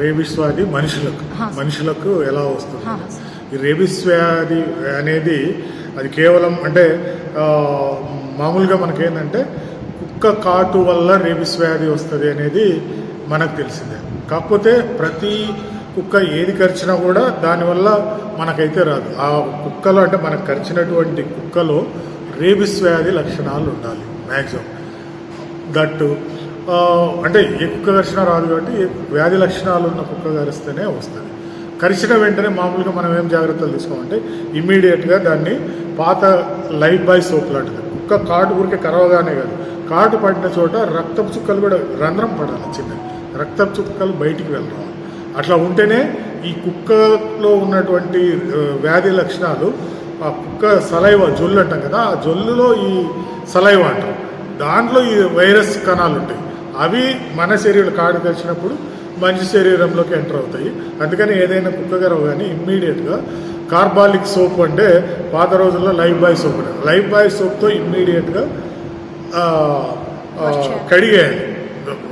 Rabies వ్యాధి మనుషులకు. మనుషులకు ఎలా వస్తుంది. ఈ రేబిస్ వ్యాధి అనేది అది కేవలం అంటే మామూలుగా మనకేంటంటే కుక్క కాటు వల్ల రేబిస్ వ్యాధి వస్తుంది అనేది మనకు తెలిసిందే. కాకపోతే ప్రతి కుక్క ఏది కరిచినా కూడా దానివల్ల మనకైతే రాదు. ఆ కుక్కలో అంటే మనకు కరిచినటువంటి కుక్కలో రేబిస్ వ్యాధి లక్షణాలు ఉండాలి. మ్యాక్సిమం దట్టు అంటే ఏ కుక్క కరిచినా రాదు కాబట్టి వ్యాధి లక్షణాలు ఉన్న కుక్క కరిస్తేనే వస్తుంది. కరిచిన వెంటనే మామూలుగా మనం ఏం జాగ్రత్తలు తీసుకోమంటే ఇమ్మీడియట్గా దాన్ని పాత లైట్ బాయ్ సోప్ లాంటిది. కుక్క కాటు ఊరికే కరవగానే కాదు. కాటు పడిన చోట రక్తపు చుక్కలు కూడా రంధ్రం పడాలి చిన్న రక్తపు చుక్కలు బయటికి వెళ్ళరావాలి అట్లా ఉంటేనే ఈ కుక్కలో ఉన్నటువంటి వ్యాధి లక్షణాలు ఆ కుక్క సలైవ జొల్లు అంటాం కదా ఆ జొల్లులో ఈ సలైవ అంటాం. దాంట్లో ఈ వైరస్ కణాలు ఉంటాయి అవి మన శరీరం కాడు కలిసినప్పుడు మనిషి శరీరంలోకి ఎంటర్ అవుతాయి. అందుకని ఏదైనా కుక్క గరవ కానీ ఇమ్మీడియట్గా కార్బాలిక్ సోప్ అంటే పాత రోజుల్లో Lifebuoy soap. Lifebuoy సోప్తో ఇమ్మీడియట్గా కడిగేయాలి.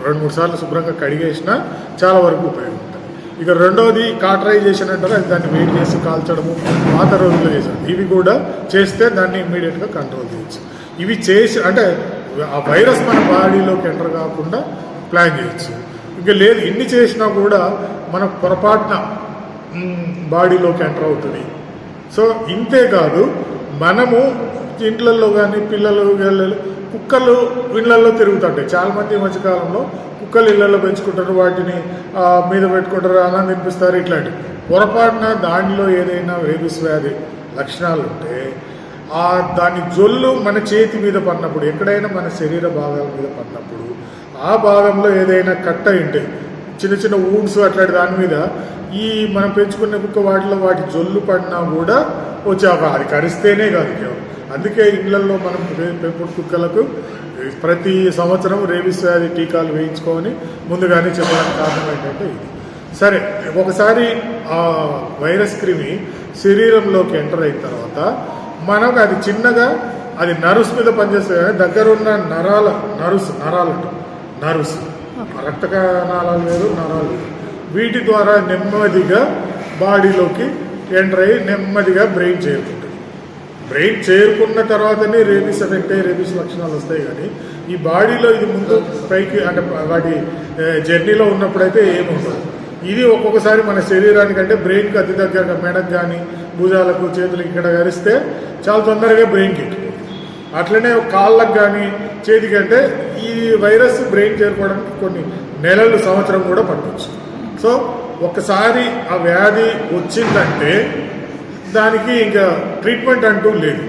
రెండు మూడు సార్లు శుభ్రంగా కడిగేసినా చాలా వరకు ఉపయోగం ఉంటుంది ఇక రెండవది కాటరైజేషన్ అంటారు. అది దాన్ని వెయిట్ చేసి కాల్చడము పాత రోజుల్లో చేశారు ఇవి కూడా చేస్తే దాన్ని ఇమ్మీడియట్గా కంట్రోల్ చేయొచ్చు. ఇవి చేసి అంటే ఆ వైరస్ మన బాడీలోకి ఎంటర్ కాకుండా ప్లాన్ చేయొచ్చు. ఇంకా లేదు ఎన్ని చేసినా కూడా మన పొరపాటున బాడీలోకి ఎంటర్ అవుతుంది. సో ఇంతే కాదు మనము ఇంట్లలో కానీ పిల్లలు వీళ్ళలు కుక్కలు ఇళ్ళలో తిరుగుతుంటాయి. చాలామంది ఈ మధ్యకాలంలో కుక్కలు ఇళ్ళలో పెంచుకుంటారు వాటిని మీద పెట్టుకుంటారు అలా తినిపిస్తారు ఇట్లాంటివి. పొరపాటున దానిలో ఏదైనా రేబిస్ వ్యాధి లక్షణాలు ఉంటే ఆ దాని జొల్లు మన చేతి మీద పడినప్పుడు ఎక్కడైనా మన శరీర భాగాల మీద పడినప్పుడు ఆ భాగంలో ఏదైనా కట్ట ఉంటే చిన్న చిన్న ఊడ్స్ అట్లాంటి దాని మీద ఈ మనం పెంచుకునే కుక్క వాటిలో వాటి జొల్లు పడినా కూడా వచ్చే అది కరిస్తేనే కాదు కేవలం. అందుకే ఇళ్ళలో మనం పెంపుడు కుక్కలకు ప్రతి సంవత్సరం రేబిస్ వ్యాధి టీకాలు వేయించుకొని ముందుగానే చెప్పడానికి కారణం ఏంటంటే ఇది. సరే ఒకసారి ఆ వైరస్ క్రిమి శరీరంలోకి ఎంటర్ అయిన తర్వాత మనకు అది చిన్నగా అది నరుస్ మీద పనిచేస్తుంది కానీ దగ్గరున్న నరాల నరుస్ నరాలు నర్వ్స్ రక్త కణాలు వేరు నరాలు వీటి ద్వారా నెమ్మదిగా బాడీలోకి ఎంటర్ అయ్యి నెమ్మదిగా బ్రెయిన్ చేరుకుంటుంది. బ్రెయిన్ చేరుకున్న తర్వాతనే రేబీస్ ఎఫెక్ట్ అయ్యి రేబీస్ లక్షణాలు వస్తాయి కానీ ఈ బాడీలో ఇది ముందు పైకి అంటే వాటి జర్నీలో ఉన్నప్పుడైతే ఏముండదు. ఇది ఒక్కొక్కసారి మన శరీరానికి అంటే బ్రెయిన్కి అతి దగ్గరగా మెడకు కానీ భుజాలకు చేతులకు ఇక్కడ గరిస్తే చాలా తొందరగా బ్రెయిన్కి అట్లనే కాళ్ళకు కానీ చేతికి అంటే ఈ వైరస్ బ్రెయిన్ చేరుకోవడానికి కొన్ని నెలలు సంవత్సరం కూడా పట్టవచ్చు సో ఒకసారి ఆ వ్యాధి వచ్చిందంటే దానికి ఇంకా ట్రీట్మెంట్ అంటూ లేదు.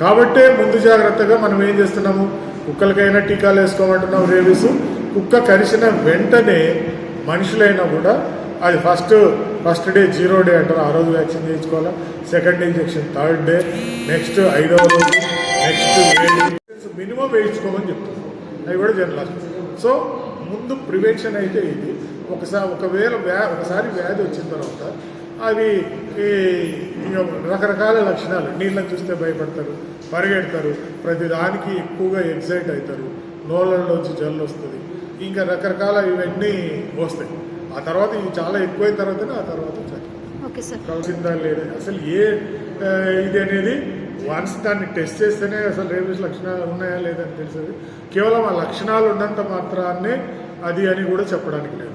కాబట్టే ముందు జాగ్రత్తగా మనం ఏం చేస్తున్నాము? కుక్కలకైనా టీకాలు వేసుకోమంటున్నాం రేబీస్ కుక్క కరిసిన వెంటనే మనుషులైనా కూడా అది first first day zero day అంటారు. ఆ రోజు వ్యాక్సిన్ చేయించుకోవాలి? Second injection third day next ఐదవ రోజు నెక్స్ట్ మినిమం వేయించుకోమని చెప్తున్నాం అవి కూడా జనరల్ సో ముందు ప్రివెన్షన్ అయితే ఇది. ఒకసారి ఒకవేళ వ్యా ఒకసారి వ్యాధి వచ్చిన తర్వాత అవి ఈ రకరకాల లక్షణాలు నీళ్ళని చూస్తే భయపడతారు పరిగెడతారు ప్రతిదానికి ఎక్కువగా ఎగ్జైట్ అవుతారు. నోళ్ళలోంచి జల్లు వస్తుంది. ఇంకా రకరకాల ఇవన్నీ వస్తాయి. ఆ తర్వాత ఇవి చాలా ఎక్కువైన తర్వాతనే ఆ తర్వాత కలిసిందా లేదా అసలు ఏ ఇది అనేది వన్స్ దాన్ని టెస్ట్ చేస్తేనే అసలు రేబీస్ లక్షణాలు ఉన్నాయా లేదని తెలిసేది. కేవలం ఆ లక్షణాలు ఉన్నంత మాత్రాన్నే అది అని కూడా చెప్పడానికి లేదు.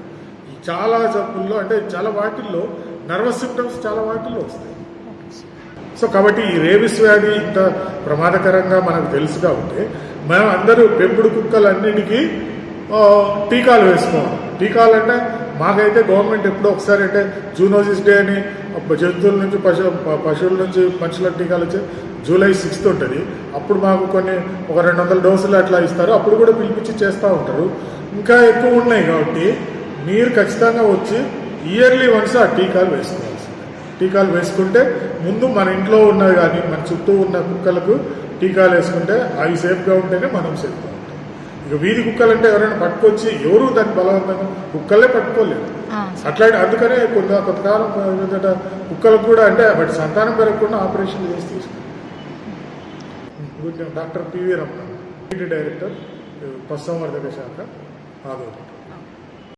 ఈ చాలా జబ్బుల్లో అంటే చాలా వాటిల్లో నర్వస్ సిమ్టమ్స్ చాలా వాటిల్లో వస్తాయి. సో కాబట్టి ఈ రేబిస్ వ్యాధి ఇంత ప్రమాదకరంగా మనకు తెలుసు కాబట్టి మనం అందరూ పెంపుడు కుక్కలన్నిటికీ టీకాలు వేసుకోవాలి. టీకాలు అంటే మాకైతే గవర్నమెంట్ ఎప్పుడో ఒకసారి అంటే జూనోజిస్ డే అని జంతువుల నుంచి పశు పశువుల నుంచి మనుషుల టీకాలు వచ్చి జూలై సిక్స్త్ ఉంటుంది. అప్పుడు మాకు కొన్ని ఒక రెండు వందల డోసులు అట్లా ఇస్తారు. అప్పుడు కూడా పిలిపించి చేస్తూ ఉంటారు. ఇంకా ఎక్కువ ఉన్నాయి కాబట్టి మీరు ఖచ్చితంగా వచ్చి ఇయర్లీ వన్స్ ఆ టీకాలు వేసుకోవాల్సిందే. టీకాలు వేసుకుంటే ముందు మన ఇంట్లో ఉన్నవి కానీ మన చుట్టూ ఉన్న కుక్కలకు టీకాలు వేసుకుంటే అవి సేఫ్గా ఉంటేనే మనం సేఫ్గా ఇక వీధి కుక్కలు అంటే ఎవరైనా పట్టుకొచ్చి ఎవరు దాన్ని బలవంతంగా కుక్కలే పట్టుకోలేరు. ఆ, అట్లాంటి అందుకనే కొంత కొంతకాలం కుక్కలకు కూడా అంటే వాటి సంతానం పెరగకుండా ఆపరేషన్ చేసి తీసుకుంటాం good doctor PV Ramana director పశుసంవర్ధక శాఖ ఆదోటి